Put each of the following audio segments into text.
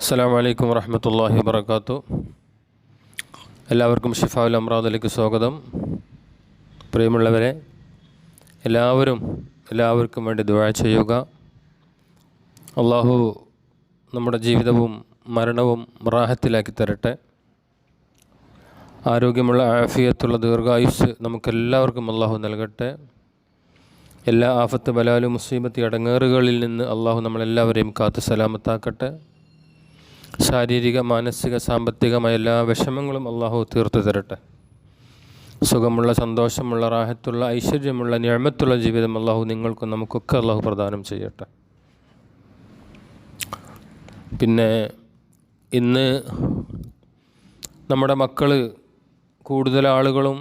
അസ്സാം വലൈക്കും വർഹമത്തല്ലാഹി വാബർക്കാത്തു എല്ലാവർക്കും ഷിഫാവുൽ അമ്രാദിലേക്ക് സ്വാഗതം. പ്രിയമുള്ളവരെ എല്ലാവരും എല്ലാവർക്കും വേണ്ടി ദുആ ചെയ്യുക. അള്ളാഹു നമ്മുടെ ജീവിതവും മരണവും റാഹത്തിലാക്കി തരട്ടെ. ആരോഗ്യമുള്ള ആഫിയത്തുള്ള ദീർഘായുസ് നമുക്കെല്ലാവർക്കും അള്ളാഹു നൽകട്ടെ. എല്ലാ ആഫത്ത് ബലാലും മുസീബത്തി അടങ്ങേറുകളിൽ നിന്ന് അള്ളാഹു നമ്മളെല്ലാവരെയും കാത്ത് സലാമത്താക്കട്ടെ. ശാരീരിക മാനസിക സാമ്പത്തികമായ എല്ലാ വിഷമങ്ങളും അള്ളാഹു തീർത്തു തരട്ടെ. സുഖമുള്ള സന്തോഷമുള്ള റാഹത്തുള്ള ഐശ്വര്യമുള്ള ഞാമത്തുള്ള ജീവിതം അള്ളാഹു നിങ്ങൾക്കും നമുക്കൊക്കെ അള്ളാഹു പ്രദാനം ചെയ്യട്ടെ. പിന്നെ ഇന്ന് നമ്മുടെ മക്കൾ കൂടുതൽ ആളുകളും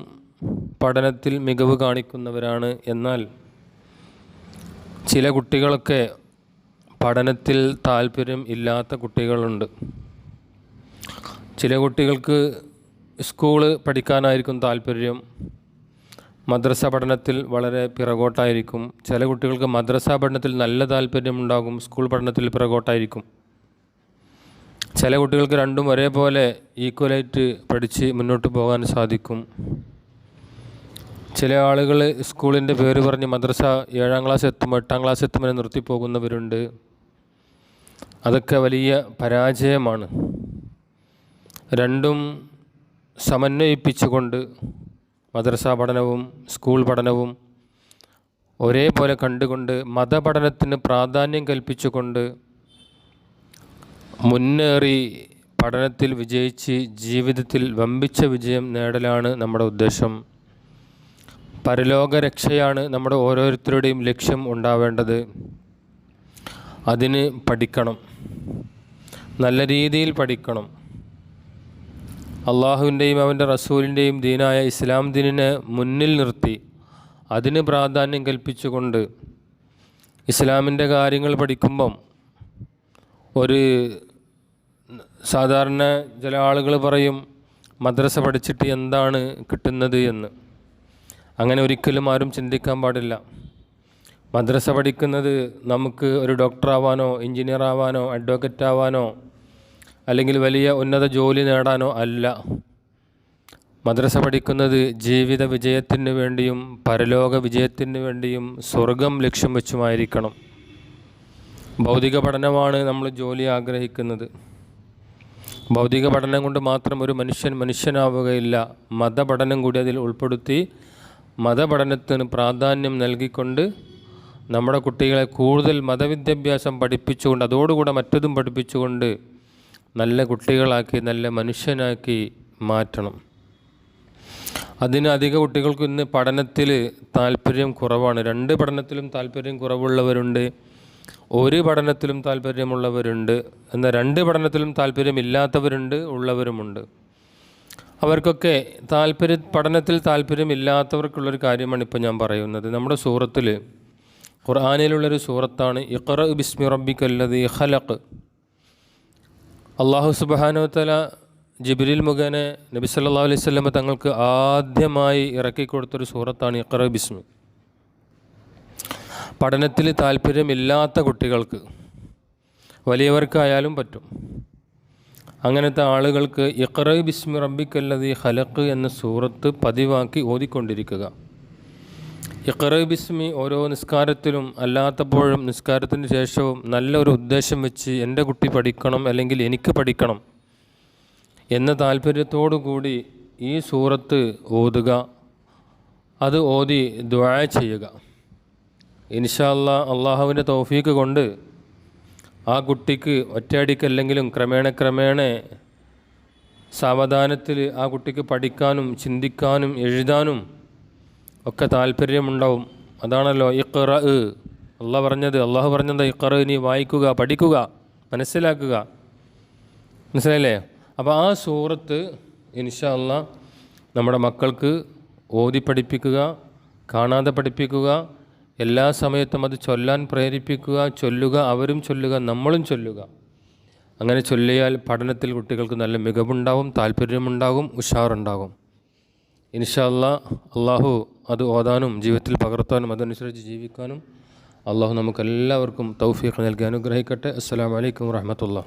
പഠനത്തിൽ മികവ് കാണിക്കുന്നവരാണ് എന്നാൽ ചില കുട്ടികളൊക്കെ പഠനത്തിൽ താല്പര്യം ഇല്ലാത്ത കുട്ടികളുണ്ട്. ചില കുട്ടികൾക്ക് സ്കൂൾ പഠിക്കാനായിരിക്കും താല്പര്യം. മദ്രസ പഠനത്തിൽ വളരെ പിറകോട്ടായിരിക്കും. ചില കുട്ടികൾക്ക് മദ്രസ പഠനത്തിൽ നല്ല താല്പര്യമുണ്ടാകും സ്കൂൾ പഠനത്തിൽ പിറകോട്ടായിരിക്കും. ചില കുട്ടികൾക്ക് രണ്ടും ഒരേപോലെ ഈക്വലായിട്ട് പഠിച്ച് മുന്നോട്ട് പോകാൻ സാധിക്കും. ചില ആളുകൾ സ്കൂളിന്റെ പേര് പറഞ്ഞ് മദ്രസ ഏഴാം ക്ലാസ് എത്തുമ്പോൾ എട്ടാം ക്ലാസ് എത്തുമ്പോൾ നിർത്തിപ്പോകുന്നവരുണ്ട് അതൊക്കെ വലിയ പരാജയമാണ്. രണ്ടും സമന്വയിപ്പിച്ചുകൊണ്ട് മദ്രസ പഠനവും സ്കൂൾ പഠനവും ഒരേപോലെ കണ്ടുകൊണ്ട് മതപഠനത്തിന് പ്രാധാന്യം കൽപ്പിച്ചുകൊണ്ട് മുന്നേറി പഠനത്തിൽ വിജയിച്ച് ജീവിതത്തിൽ വമ്പിച്ച വിജയം നേടലാണ് നമ്മുടെ ഉദ്ദേശം. പരലോക രക്ഷയാണ് നമ്മുടെ ഓരോരുത്തരുടെയും ലക്ഷ്യം ഉണ്ടാവേണ്ടത്. അതിന് പഠിക്കണം. നല്ല രീതിയിൽ പഠിക്കണം. അള്ളാഹുവിന്റെയും അവന്റെ റസൂലിന്റെയും ദീനായ ഇസ്ലാം ദീനിനെ മുന്നിൽ നിർത്തി. അതിന് പ്രാധാന്യം കൽപ്പിച്ചുകൊണ്ട് ഇസ്ലാമിന്റെ കാര്യങ്ങൾ പഠിക്കുമ്പം ഒരു സാധാരണ ചില ആളുകൾ പറയും മദ്രസ പഠിച്ചിട്ട് എന്താണ് കിട്ടുന്നത് എന്ന്. അങ്ങനെ ഒരിക്കലും ആരും ചിന്തിക്കാൻ പാടില്ല. മദ്രസ പഠിക്കുന്നത് നമുക്ക് ഒരു ഡോക്ടറാവാനോ എഞ്ചിനീയർ ആവാനോ അഡ്വക്കറ്റ് ആവാനോ അല്ലെങ്കിൽ വലിയ ഉന്നത ജോലി നേടാനോ അല്ല. മദ്രസ പഠിക്കുന്നത് ജീവിത വിജയത്തിന് വേണ്ടിയും പരലോക വിജയത്തിന് വേണ്ടിയും സ്വർഗം ലക്ഷ്യം വെച്ചുമായിരിക്കണം. ഭൗതിക പഠനമാണ് നമ്മൾ ജോലി ആഗ്രഹിക്കുന്നത്. ഭൗതിക പഠനം കൊണ്ട് മാത്രം ഒരു മനുഷ്യൻ മനുഷ്യനാവുകയില്ല. മതപഠനം കൂടി അതിൽ ഉൾപ്പെടുത്തി മതപഠനത്തിന് പ്രാധാന്യം നൽകിക്കൊണ്ട് നമ്മുടെ കുട്ടികളെ കൂടുതൽ മതവിദ്യാഭ്യാസം പഠിപ്പിച്ചുകൊണ്ട് അതോടുകൂടെ മറ്റതും പഠിപ്പിച്ചുകൊണ്ട് നല്ല കുട്ടികളാക്കി നല്ല മനുഷ്യനാക്കി മാറ്റണം. അതിന് അധിക കുട്ടികൾക്ക് ഇന്ന് പഠനത്തിൽ താല്പര്യം കുറവാണ്. രണ്ട് പഠനത്തിലും താല്പര്യം കുറവുള്ളവരുണ്ട്. ഒരു പഠനത്തിലും താല്പര്യമുള്ളവരുണ്ട് എന്നാൽ രണ്ട് പഠനത്തിലും താല്പര്യമില്ലാത്തവരുണ്ട് ഉള്ളവരുമുണ്ട്. അവർക്കൊക്കെ താല്പര്യ പഠനത്തിൽ താല്പര്യമില്ലാത്തവർക്കുള്ളൊരു കാര്യമാണ് ഇപ്പോൾ ഞാൻ പറയുന്നത്. നമ്മുടെ സൂറത്തിൽ ഖുർആാനിലുള്ളൊരു സൂറത്താണ് ഇഖറ ബിസ്മി റബ്ബിക്കല്ലത് ഖലഖ്. അള്ളാഹു സുബാനുത്തല ജിബിരിൽ മുഖേന നബി സല്ലാ അലൈഹി സ്വലമ തങ്ങൾക്ക് ആദ്യമായി ഇറക്കിക്കൊടുത്തൊരു സൂറത്താണ് ഇഖ്റ ബിസ്മി. പഠനത്തിൽ താല്പര്യമില്ലാത്ത കുട്ടികൾക്ക് വലിയവർക്കായാലും പറ്റും. അങ്ങനത്തെ ആളുകൾക്ക് ഇഖ്റ ബിസ്മി റബ്ബിക്കല്ലതി ഹലക്ക് എന്ന സൂറത്ത് പതിവാക്കി ഓതിക്കൊണ്ടിരിക്കുക. ഇഖറ ബിസ്മി ഓരോ നിസ്കാരത്തിലും അല്ലാത്തപ്പോഴും നിസ്കാരത്തിന് ശേഷവും നല്ലൊരു ഉദ്ദേശം വെച്ച് എന്റെ കുട്ടി പഠിക്കണം അല്ലെങ്കിൽ എനിക്ക് പഠിക്കണം എന്ന താല്പര്യത്തോടു കൂടി ഈ സൂറത്ത് ഓതുക. അത് ഓതി ദ്വാ ചെയ്യുക. ഇൻഷാല്ല അള്ളാഹുവിന്റെ തോഫീക്ക് കൊണ്ട് ആ കുട്ടിക്ക് ഒറ്റയടിക്കല്ലെങ്കിലും ക്രമേണ ക്രമേണ സാവധാനത്തിൽ ആ കുട്ടിക്ക് പഠിക്കാനും ചിന്തിക്കാനും എഴുതാനും ഒക്കെ താല്പര്യമുണ്ടാവും. അതാണല്ലോ ഇഖറ അള്ളാഹ് പറഞ്ഞത്. അള്ളാഹു പറഞ്ഞത് ഇഖറ നീ വായിക്കുക പഠിക്കുക മനസ്സിലാക്കുക. മനസ്സിലായില്ലേ? അപ്പോൾ ആ സൂറത്ത് ഇൻഷാ അല്ല നമ്മുടെ മക്കൾക്ക് ഓതി പഠിപ്പിക്കുക കാണാതെ പഠിപ്പിക്കുക എല്ലാ സമയത്തും അത് ചൊല്ലാൻ പ്രേരിപ്പിക്കുക ചൊല്ലുക അവരും ചൊല്ലുക നമ്മളും ചൊല്ലുക. അങ്ങനെ ചൊല്ലിയാൽ പഠനത്തിൽ കുട്ടികൾക്ക് നല്ല മികവുണ്ടാവും താല്പര്യമുണ്ടാകും ഉഷാറുണ്ടാകും. ഇൻഷാല്ല അള്ളാഹു അത് ഓതാനും ജീവിതത്തിൽ പകർത്താനും അതനുസരിച്ച് ജീവിക്കാനും അള്ളാഹു നമുക്കെല്ലാവർക്കും തൗഫീഖ് നൽകി അനുഗ്രഹിക്കട്ടെ. അസ്സാം വലൈക്കും വാഹമത്തുള്ള